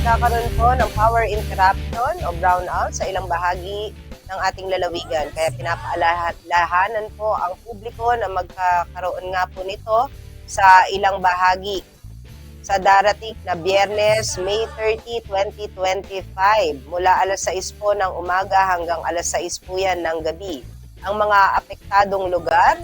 Nagkakaroon po ng power interruption o brownout sa ilang bahagi ng ating lalawigan. Kaya pinapaalahanan po ang publiko na magkakaroon nga po nito sa ilang bahagi sa darating na Biyernes, May 30, 2025. Mula alas 6 po ng umaga hanggang alas 6 po yan ng gabi. Ang mga apektadong lugar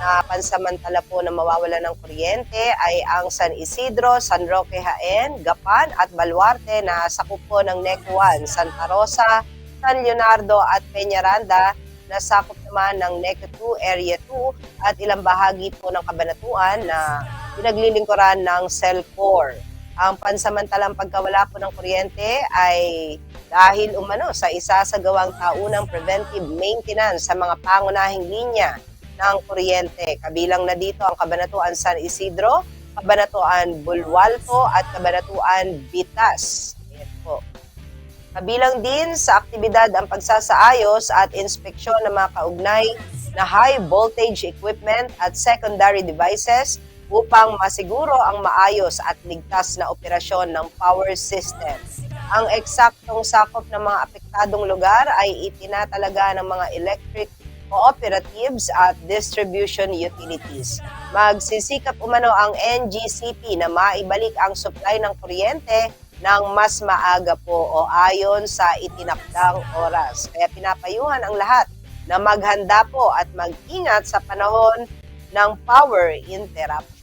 na pansamantala po na mawawala ng kuryente ay ang San Isidro, San Roque Jaen, Gapan at Baluarte na sakop po ng NEC 1, Santa Rosa, San Leonardo at Peñaranda na sakop naman ng NEC 2, Area 2 at ilang bahagi po ng Kabanatuan na pinaglilingkuran ng Celcor. Ang pansamantalang pagkawala po ng kuryente ay dahil umano sa isa sa gawang taunang preventive maintenance sa mga pangunahing linya ng kuryente. Kabilang na dito ang Kabanatuan San Isidro, Kabanatuan Bulwalto at Kabanatuan Bitas. Ayan po. Kabilang din sa aktibidad ang pagsasaayos at inspeksyon ng mga kaugnay na high voltage equipment at secondary devices upang masiguro ang maayos at ligtas na operasyon ng power system. Ang eksaktong sakop ng mga apektadong lugar ay itinatalaga ng mga electric cooperatives at distribution utilities. Magsisikap umano ang NGCP na maibalik ang supply ng kuryente ng mas maaga po o ayon sa itinakdang oras. Kaya pinapayuhan ang lahat na maghanda po at mag-ingat sa panahon ng power interruption.